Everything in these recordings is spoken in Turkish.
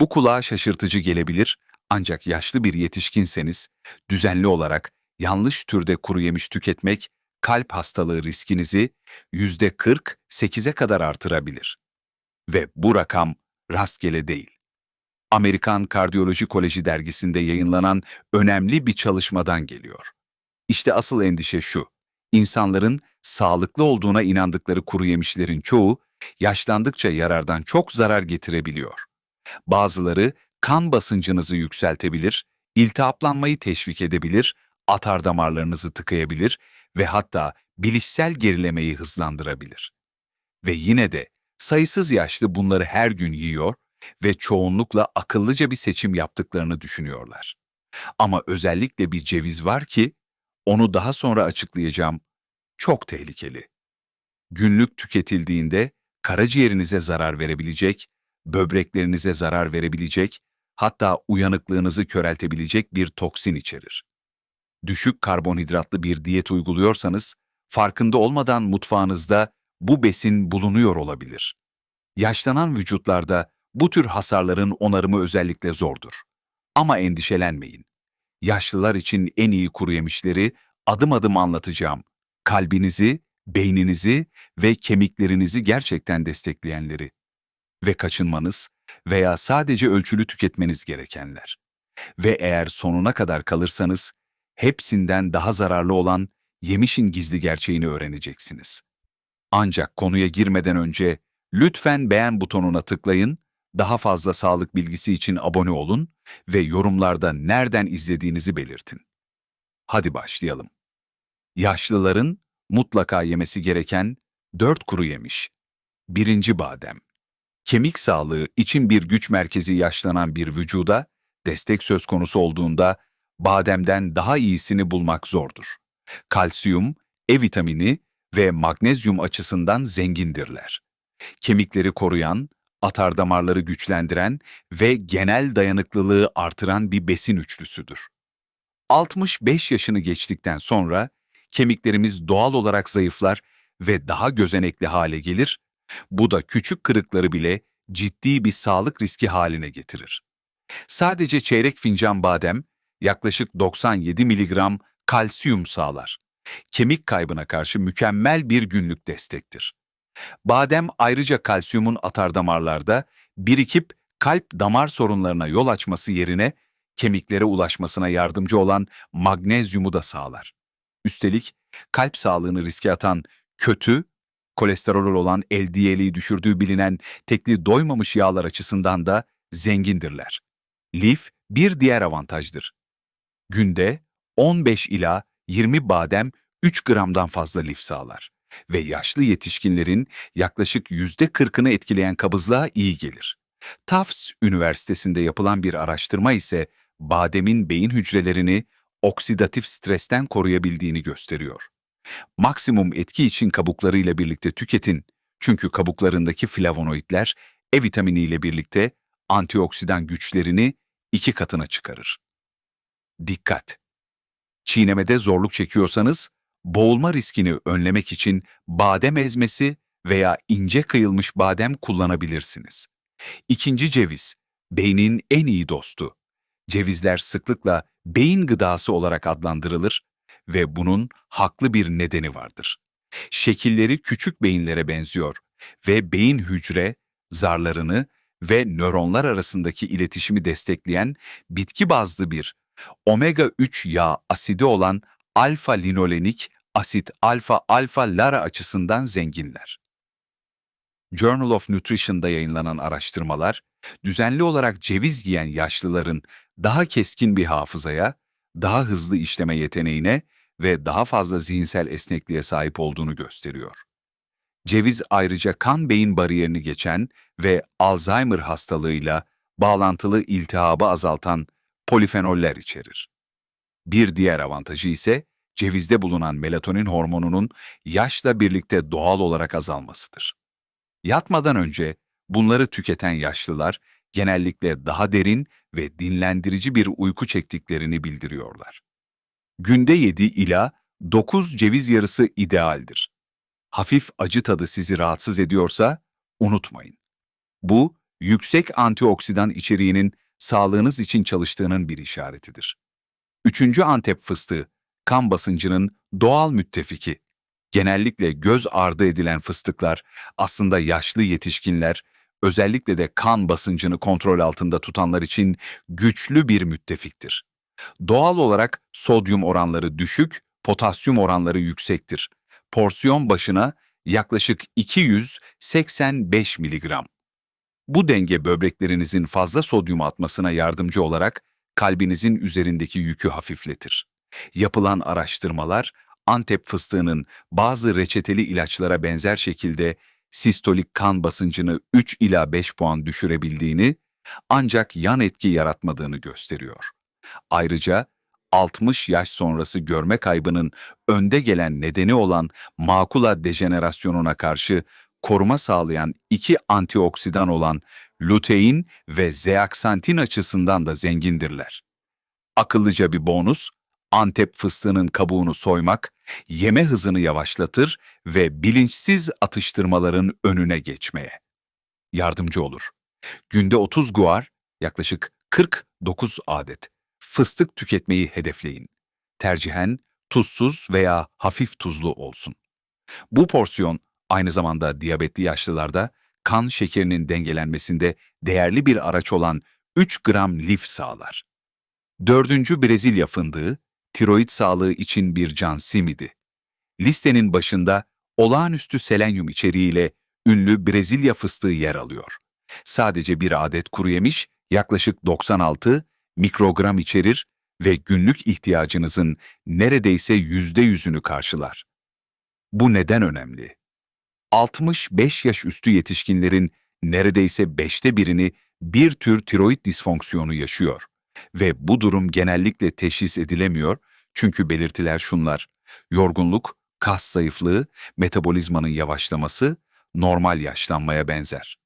Bu kulağa şaşırtıcı gelebilir ancak yaşlı bir yetişkinseniz düzenli olarak yanlış türde kuru yemiş tüketmek kalp hastalığı riskinizi %48'e kadar artırabilir. Ve bu rakam rastgele değil. Amerikan Kardiyoloji Koleji dergisinde yayınlanan önemli bir çalışmadan geliyor. İşte asıl endişe şu. İnsanların sağlıklı olduğuna inandıkları kuru yemişlerin çoğu yaşlandıkça yarardan çok zarar getirebiliyor. Bazıları kan basıncınızı yükseltebilir, iltihaplanmayı teşvik edebilir, atar damarlarınızı tıkayabilir ve hatta bilişsel gerilemeyi hızlandırabilir. Ve yine de sayısız yaşlı bunları her gün yiyor ve çoğunlukla akıllıca bir seçim yaptıklarını düşünüyorlar. Ama özellikle bir ceviz var ki, onu daha sonra açıklayacağım, çok tehlikeli. Günlük tüketildiğinde karaciğerinize zarar verebilecek, böbreklerinize zarar verebilecek, hatta uyanıklığınızı köreltebilecek bir toksin içerir. Düşük karbonhidratlı bir diyet uyguluyorsanız, farkında olmadan mutfağınızda bu besin bulunuyor olabilir. Yaşlanan vücutlarda bu tür hasarların onarımı özellikle zordur. Ama endişelenmeyin. Yaşlılar için en iyi kuru yemişleri adım adım anlatacağım. Kalbinizi, beyninizi ve kemiklerinizi gerçekten destekleyenleri. Ve kaçınmanız veya sadece ölçülü tüketmeniz gerekenler. Ve eğer sonuna kadar kalırsanız, hepsinden daha zararlı olan yemişin gizli gerçeğini öğreneceksiniz. Ancak konuya girmeden önce lütfen beğen butonuna tıklayın, daha fazla sağlık bilgisi için abone olun ve yorumlarda nereden izlediğinizi belirtin. Hadi başlayalım. Yaşlıların mutlaka yemesi gereken 4 kuru yemiş. Birinci badem. Kemik sağlığı için bir güç merkezi yaşlanan bir vücuda destek söz konusu olduğunda bademden daha iyisini bulmak zordur. Kalsiyum, E vitamini ve magnezyum açısından zengindirler. Kemikleri koruyan, atar damarları güçlendiren ve genel dayanıklılığı artıran bir besin üçlüsüdür. 65 yaşını geçtikten sonra kemiklerimiz doğal olarak zayıflar ve daha gözenekli hale gelir. Bu da küçük kırıkları bile ciddi bir sağlık riski haline getirir. Sadece çeyrek fincan badem yaklaşık 97 miligram kalsiyum sağlar. Kemik kaybına karşı mükemmel bir günlük destektir. Badem ayrıca kalsiyumun atardamarlarda birikip kalp damar sorunlarına yol açması yerine kemiklere ulaşmasına yardımcı olan magnezyumu da sağlar. Üstelik kalp sağlığını riske atan kötü, kolesterol olan LDL'yi düşürdüğü bilinen tekli doymamış yağlar açısından da zengindirler. Lif bir diğer avantajdır. Günde 15 ila 20 badem 3 gramdan fazla lif sağlar ve yaşlı yetişkinlerin yaklaşık %40'ını etkileyen kabızlığa iyi gelir. Tufts Üniversitesi'nde yapılan bir araştırma ise bademin beyin hücrelerini oksidatif stresten koruyabildiğini gösteriyor. Maksimum etki için kabuklarıyla birlikte tüketin çünkü kabuklarındaki flavonoidler E vitamini ile birlikte antioksidan güçlerini iki katına çıkarır. Dikkat! Çiğnemede zorluk çekiyorsanız, boğulma riskini önlemek için badem ezmesi veya ince kıyılmış badem kullanabilirsiniz. İkinci ceviz, beynin en iyi dostu. Cevizler sıklıkla beyin gıdası olarak adlandırılır ve bunun haklı bir nedeni vardır. Şekilleri küçük beyinlere benziyor ve beyin hücre, zarlarını ve nöronlar arasındaki iletişimi destekleyen bitki bazlı bir omega-3 yağ asidi olan alfa-linolenik asit alfa-alfa-lara açısından zenginler. Journal of Nutrition'da yayınlanan araştırmalar, düzenli olarak ceviz yiyen yaşlıların daha keskin bir hafızaya, daha hızlı işleme yeteneğine ve daha fazla zihinsel esnekliğe sahip olduğunu gösteriyor. Ceviz ayrıca kan-beyin bariyerini geçen ve Alzheimer hastalığıyla bağlantılı iltihabı azaltan polifenoller içerir. Bir diğer avantajı ise cevizde bulunan melatonin hormonunun yaşla birlikte doğal olarak azalmasıdır. Yatmadan önce bunları tüketen yaşlılar genellikle daha derin ve dinlendirici bir uyku çektiklerini bildiriyorlar. Günde 7 ila 9 ceviz yarısı idealdir. Hafif acı tadı sizi rahatsız ediyorsa unutmayın. Bu yüksek antioksidan içeriğinin sağlığınız için çalıştığının bir işaretidir. Üçüncü Antep fıstığı, kan basıncının doğal müttefiki. Genellikle göz ardı edilen fıstıklar aslında yaşlı yetişkinler, özellikle de kan basıncını kontrol altında tutanlar için güçlü bir müttefiktir. Doğal olarak sodyum oranları düşük, potasyum oranları yüksektir. Porsiyon başına yaklaşık 285 miligram. Bu denge böbreklerinizin fazla sodyum atmasına yardımcı olarak kalbinizin üzerindeki yükü hafifletir. Yapılan araştırmalar Antep fıstığının bazı reçeteli ilaçlara benzer şekilde sistolik kan basıncını 3 ila 5 puan düşürebildiğini ancak yan etki yaratmadığını gösteriyor. Ayrıca 60 yaş sonrası görme kaybının önde gelen nedeni olan makula dejenerasyonuna karşı koruma sağlayan iki antioksidan olan lutein ve zeaksantin açısından da zengindirler. Akıllıca bir bonus, Antep fıstığının kabuğunu soymak, yeme hızını yavaşlatır ve bilinçsiz atıştırmaların önüne geçmeye yardımcı olur. Günde 30 guar, yaklaşık 49 adet fıstık tüketmeyi hedefleyin. Tercihen tuzsuz veya hafif tuzlu olsun. Bu porsiyon aynı zamanda diyabetli yaşlılarda kan şekerinin dengelenmesinde değerli bir araç olan 3 gram lif sağlar. Dördüncü Brezilya fındığı, tiroid sağlığı için bir can simidi. Listenin başında olağanüstü selenyum içeriğiyle ünlü Brezilya fıstığı yer alıyor. Sadece bir adet kuru yemiş yaklaşık 96 mikrogram içerir ve günlük ihtiyacınızın neredeyse yüzde yüzünü karşılar. Bu neden önemli? 65 yaş üstü yetişkinlerin neredeyse beşte birini bir tür tiroid disfonksiyonu yaşıyor ve bu durum genellikle teşhis edilemiyor çünkü belirtiler şunlar. Yorgunluk, kas zayıflığı, metabolizmanın yavaşlaması, normal yaşlanmaya benzer.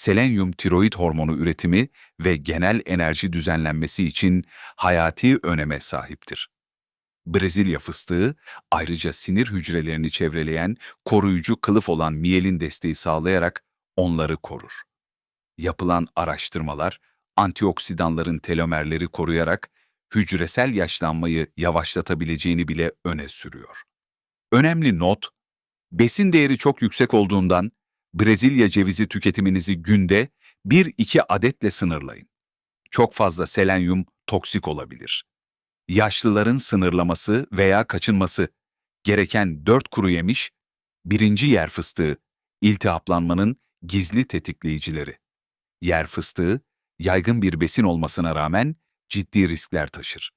Selenyum tiroid hormonu üretimi ve genel enerji düzenlenmesi için hayati öneme sahiptir. Brezilya fıstığı ayrıca sinir hücrelerini çevreleyen koruyucu kılıf olan miyelin desteği sağlayarak onları korur. Yapılan araştırmalar antioksidanların telomerleri koruyarak hücresel yaşlanmayı yavaşlatabileceğini bile öne sürüyor. Önemli not, besin değeri çok yüksek olduğundan Brezilya cevizi tüketiminizi günde 1-2 adetle sınırlayın. Çok fazla selenyum toksik olabilir. Yaşlıların sınırlaması veya kaçınması gereken 4 kuru yemiş, birinci yer fıstığı, iltihaplanmanın gizli tetikleyicileri. Yer fıstığı, yaygın bir besin olmasına rağmen ciddi riskler taşır.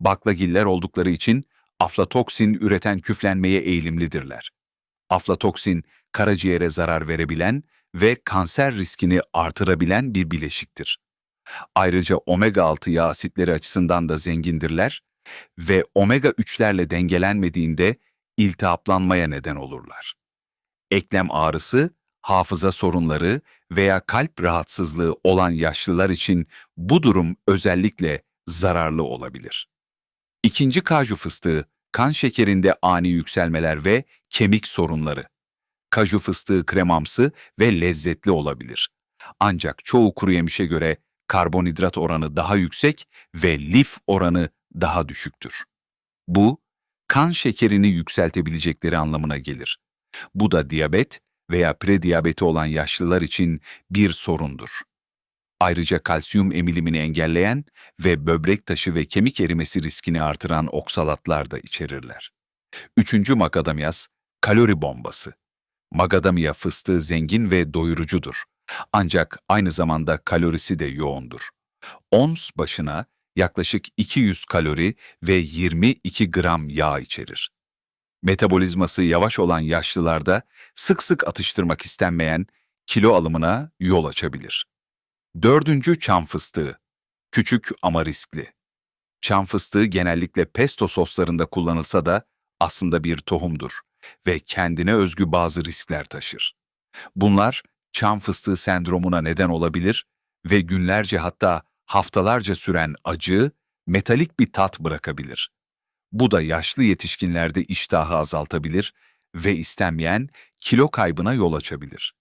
Baklagiller oldukları için aflatoksin üreten küflenmeye eğilimlidirler. Aflatoksin, karaciğere zarar verebilen ve kanser riskini artırabilen bir bileşiktir. Ayrıca omega-6 yağ asitleri açısından da zengindirler ve omega-3'lerle dengelenmediğinde iltihaplanmaya neden olurlar. Eklem ağrısı, hafıza sorunları veya kalp rahatsızlığı olan yaşlılar için bu durum özellikle zararlı olabilir. İkinci kaju fıstığı, kan şekerinde ani yükselmeler ve kemik sorunları. Kaju fıstığı kremamsı ve lezzetli olabilir. Ancak çoğu kuru yemişe göre karbonhidrat oranı daha yüksek ve lif oranı daha düşüktür. Bu, kan şekerini yükseltebilecekleri anlamına gelir. Bu da diyabet veya prediyabeti olan yaşlılar için bir sorundur. Ayrıca kalsiyum emilimini engelleyen ve böbrek taşı ve kemik erimesi riskini artıran oksalatlar da içerirler. Üçüncü makadamyas, kalori bombası. Macadamia fıstığı zengin ve doyurucudur. Ancak aynı zamanda kalorisi de yoğundur. Ons başına yaklaşık 200 kalori ve 22 gram yağ içerir. Metabolizması yavaş olan yaşlılarda sık sık atıştırmak istenmeyen kilo alımına yol açabilir. Dördüncü çam fıstığı. Küçük ama riskli. Çam fıstığı genellikle pesto soslarında kullanılsa da aslında bir tohumdur ve kendine özgü bazı riskler taşır. Bunlar çam fıstığı sendromuna neden olabilir ve günlerce hatta haftalarca süren acı, metalik bir tat bırakabilir. Bu da yaşlı yetişkinlerde iştahı azaltabilir ve istenmeyen kilo kaybına yol açabilir.